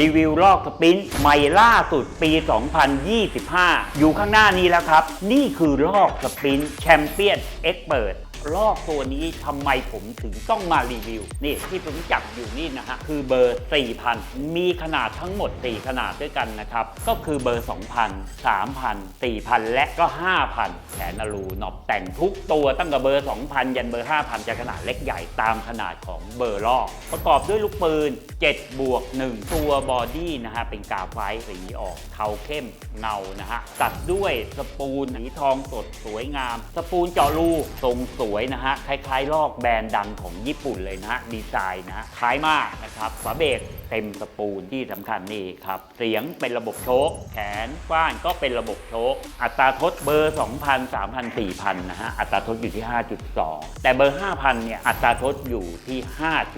รีวิวลอกสปรินท์ใหม่ล่าสุดปี 2025 อยู่ข้างหน้านี้แล้วครับ นี่คือลอกสปรินท์แชมเปี้ยนเอ็กเปิด ลอกตัวนี้ทำไมผมถึงต้องมารีวิว นี่ที่ผมจับอยู่นี่นะฮะ คือเบอร์ 4,000 มีขนาดทั้งหมด 4 ขนาดด้วยกันนะครับ ก็คือเบอร์ 2,000 3,000 4,000 และก็ 5,000แขนอลูนอบแต่งทุกตัวตั้งแต่เบอร์ 2,000 ยันเบอร์ 5,000 จะขนาดเล็กใหญ่ตามขนาดของเบอร์ลอก ประกอบด้วยลูกปืน 7 บวก 1 ตัวบอดี้นะฮะ เป็นกาไฟสีออกเทาเข้มเงานะฮะ ตัดด้วยสปูนสีทองสดสวยงาม สปูนเจาะรูทรงสวยนะฮะคล้ายๆลอกแบรนด์ดังของญี่ปุ่นเลยนะฮะดีไซน์นะคล้ายมากนะครับฝาเบรกเต็มสปูนที่สำคัญนี่ครับ เสียงเป็นระบบโชคแขนกว้านก็เป็นระบบโชคอัตราทดเบอร์ 2,000 3,000 4,000 นะฮะ อัตราทดอยู่ที่ 5.2 แต่เบอร์ 5,000 เนี่ย อัตราทดอยู่ที่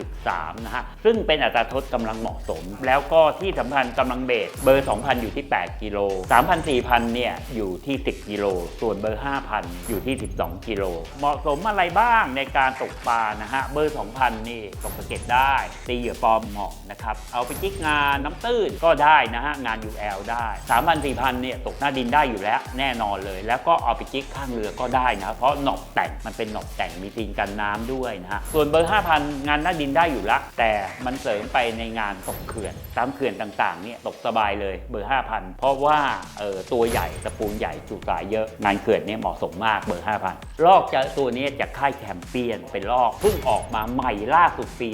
5.3 นะฮะ ซึ่งเป็นอัตราทดกำลังเหมาะสม แล้วก็ที่สำคัญกำลังเบสเบอร์ 2,000 อยู่ที่ 8 กิโล 3,000 4,000 เนี่ย อยู่ที่ 10 กิโล ส่วนเบอร์ 5,000 อยู่ที่ 12 กิโล เหมาะสมอะไรบ้างในการตกปลานะฮะเบอร์ 2,000 นี่ตกสะเก็ดได้ ตีเหยื่อปลอมเหมาะนะครับ เอาไปจิกงานน้ำตื้นก็ได้นะฮะงาน UL ได้ 3,000 4,000 เนี่ยตกหน้าดินได้อยู่แล้วแน่นอนเลย แล้วก็เอาไปจิกข้างเรือก็ได้นะเพราะหนอบแต่งมันเป็นหนอบแต่งมีตีนกันน้ำด้วยนะฮะส่วนเบอร์ 5,000 งานหน้าดินได้อยู่แล้วแต่มันเสริมไปในงานตกเขื่อนตามเขื่อนต่างๆเนี่ยตกสบายเลยเบอร์ 5,000 เพราะว่าเออตัวใหญ่ตะปูนใหญ่จุสายเยอะงานเขื่อนเนี่ยเหมาะสมมากเบอร์ 5,000ลอกจะตัวนี้จากค่ายแชมเปี้ยนเป็นลอกเพิ่งออกมาใหม่ล่าสุดปี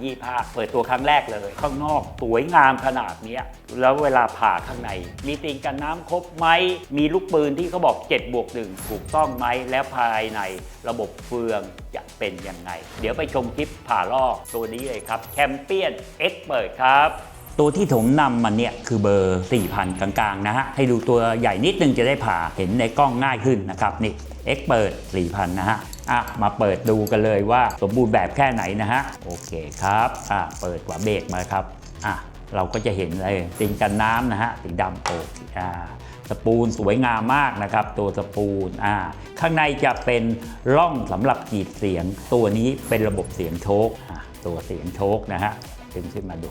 2025 เปิดตัวครั้งแรกเลย ข้างนอกสวยงามขนาดนี้แล้วเวลาผ่าข้างใน มีตีนกันน้ำครบไหม มีลูกปืนที่เขาบอก 7 บวก 1 ถูกต้องไหม แล้วภายในระบบเฟืองจะเป็นยังไง เดี๋ยวไปชมคลิปผ่าลอกตัวนี้เลยครับแชมเปี้ยนเอ็กเปิดครับ ตัวที่ผมนำมันเนี่ยคือเบอร์ 4,000 กลางๆนะฮะ ให้ดูตัวใหญ่นิดนึงจะได้ผ่าเห็นในกล้องง่ายขึ้นนะครับ นี่ X เปิด4,000 นะฮะ อะ มาเปิดดูกันเลยว่าสมบูรณ์แบบแค่ไหนนะฮะ โอเคครับ อะ เปิดฝาเบรกมาครับ อะ เราก็จะเห็นเลยติงกันน้ำนะฮะสีดำโอเคอ่าสปูนสวยงามมากนะครับ ตัวสปูนอ่าข้างในจะเป็นร่องสำหรับกีดเสียง ตัวนี้เป็นระบบเสียงโชคอะตัวเสียงโชคนะฮะดึงขึ้นมาดู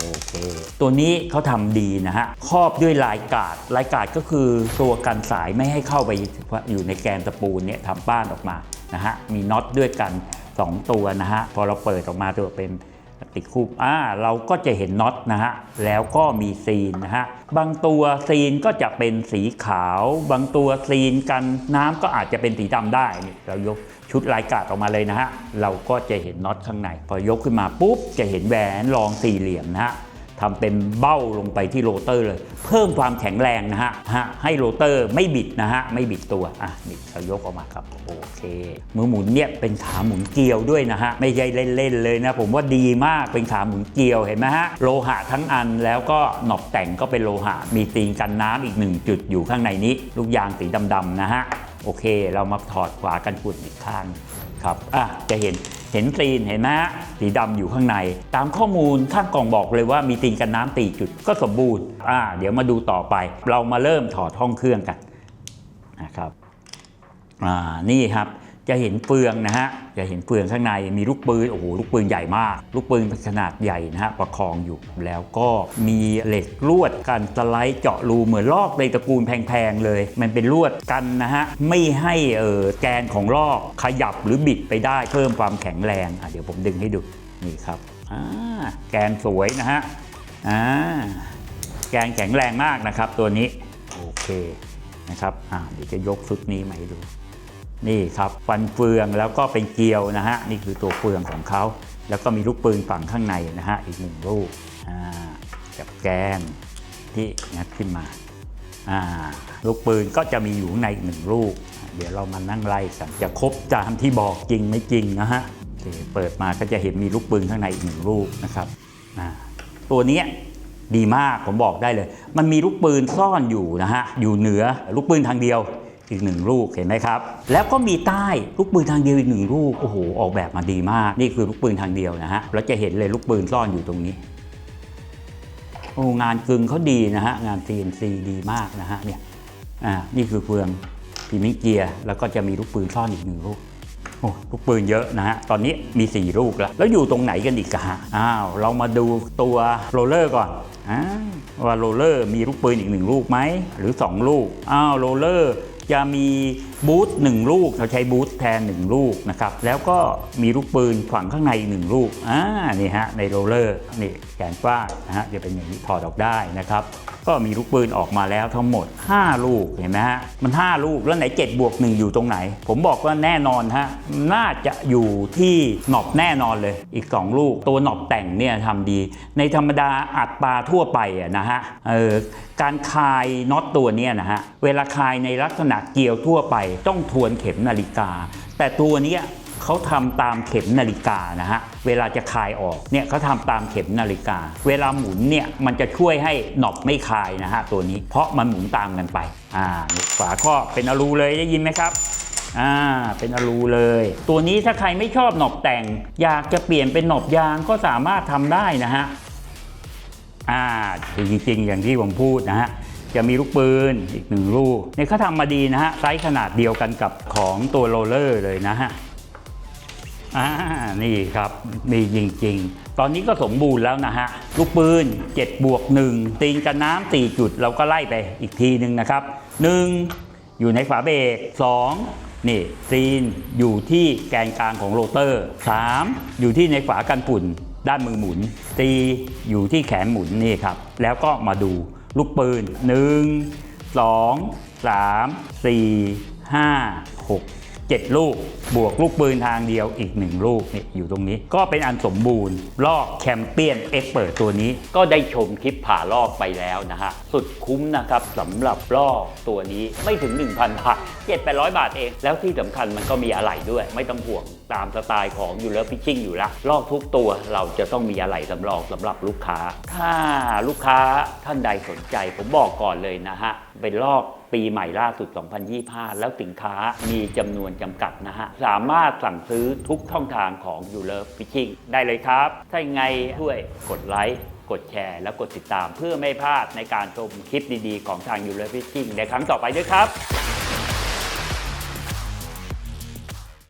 โอเค ตัวนี้เขาทำดีนะฮะครอบด้วยลายกาดลายกาดก็คือตัวกันสายไม่ให้เข้าไปอยู่ในแกนตะปูเนี่ยทำป้านออกมานะฮะมีน็อตด้วยกัน 2 ตัวนะฮะพอเราเปิดออกมาตัวเป็น ติดคูปอ่าเราก็จะเห็นน็อตนะฮะ แล้วก็มีซีนนะฮะ บางตัวซีนก็จะเป็นสีขาว บางตัวซีนกันน้ำก็อาจจะเป็นสีดำได้นี่เรายกชุดลายกาดออกมาเลยนะฮะ เราก็จะเห็นน็อตข้างใน พอยกขึ้นมาปุ๊บจะเห็นแหวนรองสี่เหลี่ยมนะฮะ ทำเป็นเบ้าลงไปที่โรเตอร์เลย เพิ่มความแข็งแรงนะฮะฮะให้โรเตอร์ไม่บิดนะฮะไม่บิดตัวอะนี่เรายกออกมาครับโอเค มือหมุนเนี่ยเป็นขาหมุนเกลียวด้วยนะฮะไม่ใช่เล่นๆเลยนะผมว่าดีมากเป็นขาหมุนเกลียวเห็นไหมฮะโลหะทั้งอันแล้วก็หนอบแต่งก็เป็นโลหะ มีตีนกันน้ำอีกหนึ่งจุดอยู่ข้างในนี้ ลูกยางสีดำๆนะฮะโอเค เรามาถอดฝากันกุดอีกข้างครับอะจะเห็น เห็นตีนเห็นไหมฮะสีดำอยู่ข้างใน ตามข้อมูลข้างกล่องบอกเลยว่ามีตีนกันน้ำตีจุดก็สมบูรณ์อ่าเดี๋ยวมาดูต่อไป เรามาเริ่มถอดห้องเครื่องกันนะครับอ่านี่ครับ จะเห็นเฟืองนะฮะจะเห็นเฟืองข้างในมีลูกปืนโอ้โหลูกปืนใหญ่มาก ลูกปืนขนาดใหญ่นะฮะประคองอยู่แล้วก็มีเหล็กลวดกันสไลด์เจาะรูเหมือนลอกในตระกูลแพงๆเลย มันเป็นลวดกันนะฮะไม่ให้เออแกนของลอกขยับหรือบิดไปได้เพิ่มความแข็งแรงอะเดี๋ยวผมดึงให้ดูนี่ครับอ่าแกนสวยนะฮะอ่าแกนแข็งแรงมากนะครับตัวนี้โอเคนะครับอ่าเดี๋ยวจะยกชุดนี้มาให้ดู นี่ครับฟันเฟืองแล้วก็เป็นเกลียวนะฮะนี่คือตัวเฟืองของเขา แล้วก็มีลูกปืนฝั่งข้างในนะฮะอีกหนึ่งลูกกับแกนที่งัดขึ้นมาลูกปืนก็จะมีอยู่ในอีกหนึ่งลูก เดี๋ยวเรามานั่งไล่กันจะครบตามที่บอกจริงไม่จริงนะฮะเปิดมาก็จะเห็นมีลูกปืนข้างในอีกหนึ่งลูกนะครับตัวนี้ดีมากผมบอกได้เลย มันมีลูกปืนซ่อนอยู่นะฮะอยู่เหนือลูกปืนทางเดียว อีกหนึ่งลูกเห็นไหมครับ แล้วก็มีใต้ลูกปืนทางเดียวอีกหนึ่งลูกโอ้โหออกแบบมาดีมาก นี่คือลูกปืนทางเดียวนะฮะแล้วจะเห็นเลยลูกปืนซ่อนอยู่ตรงนี้โอ้งานกึ่งเขาดีนะฮะงาน CNC ดีมากนะฮะเนี่ยอ่านี่คือเฟืองพิมิเกียร์แล้วก็จะมีลูกปืนซ่อนอีกหนึ่งลูกโอ้ลูกปืนเยอะนะฮะ ตอนนี้มี 4 ลูกแล้ว แล้วอยู่ตรงไหนกันอีกฮะ อ้าว เรามาดูตัวโรลเลอร์ก่อนอ่าว่าโรลเลอร์มีลูกปืนอีกหนึ่งลูกไหม หรือ 2 ลูก อ้าว โรลเลอร์ จะมีบูทหนึ่งลูกเราใช้บูทแทน 1 ลูกนะครับแล้วก็มีลูกปืนฝังข้างในอีกหนึ่งลูกอ่านี่ฮะในโรลเลอร์นี่แขนกว้างนะฮะจะเป็นอย่างนี้ถอดออกได้นะครับก็มีลูกปืนออกมาแล้วทั้งหมด 5 ลูกเห็นไหมฮะมัน 5 ลูกแล้วไหน7บวก1อยู่ตรงไหน ผมบอกว่าแน่นอนฮะน่าจะอยู่ที่หนอบแน่นอนเลยอีก 2 ลูก ตัวหนอบแต่งเนี่ยทำดี ในธรรมดาอัดปลาทั่วไปอะนะฮะเออการคลายน็อตตัวเนี้ยนะฮะเวลาคลายในลักษณะเกลียวทั่วไป ต้องทวนเข็มนาฬิกา แต่ตัวนี้ เขาทำตามเข็มนาฬิกานะฮะ เวลาจะคลายออกเนี่ยเขาทำตามเข็มนาฬิกา เวลาหมุนเนี่ยมันจะช่วยให้หนอบไม่คลายนะฮะตัวนี้ เพราะมันหมุนตามกันไป อ่าฝาครอเป็นอลูเลยได้ยินไหมครับอ่าเป็นอลูเลย ตัวนี้ถ้าใครไม่ชอบหนอบแต่ง อยากจะเปลี่ยนเป็นหนอบยางก็สามารถทำได้นะฮะอ่าจริงๆอย่างที่ผมพูดนะฮะจะมีลูกปืนอีกหนึ่งลูกเนี่ยเขาทำมาดีนะฮะไซส์ขนาดเดียวกันกับของตัวโรลเลอร์เลยนะฮะ อ่านี่ครับมีจริงๆ ตอนนี้ก็สมบูรณ์แล้วนะฮะ ลูกปืน7บวก1ตีนกันน้ำ4จุด เราก็ไล่ไปอีกทีหนึ่งนะครับ 1. อยู่ในฝาเบรก2นี่ตีนอยู่ที่แกนกลางของโรเตอร์ 3. อยู่ที่ในฝากันฝุ่นด้านมือหมุนตีอยู่ที่แขนหมุนนี่ครับ แล้วก็มาดูลูกปืน 1 2 3 4 5 6 7 ลูก บวกลูกปืนทางเดียวอีก 1 ลูกนี่อยู่ตรงนี้ ก็เป็นอันสมบูรณ์ ลอกแชมเปี้ยนเอ็กเปิดตัวนี้ ก็ได้ชมคลิปผ่าลอกไปแล้วนะฮะ สุดคุ้มนะครับสำหรับลอกตัวนี้ไม่ถึง 1,000 บาท 7 8 0 0 บาทเอง แล้วที่สำคัญมันก็มีอะไหล่ด้วย ไม่ต้องห่วงตามสไตล์ของยูเลอร์พิชชิ่งอยู่ล้วลอกทุกตัวเราจะต้องมีอะไหล่สำรองสำหรับลูกค้า ถ้าลูกค้าท่านใดสนใจผมบอกก่อนเลยนะฮะเป็นลอก ปีใหม่ล่าสุด 2025 แล้วสินค้ามีจำนวนจำกัดนะฮะ สามารถสั่งซื้อทุกช่องทางของ You Love Fishing ได้เลยครับ ถ้ายังไงช่วยกดไลค์กดแชร์และกดติดตามเพื่อไม่พลาดในการชมคลิปดีๆ ของทาง You Love Fishing ในครั้งต่อไปด้วยครับ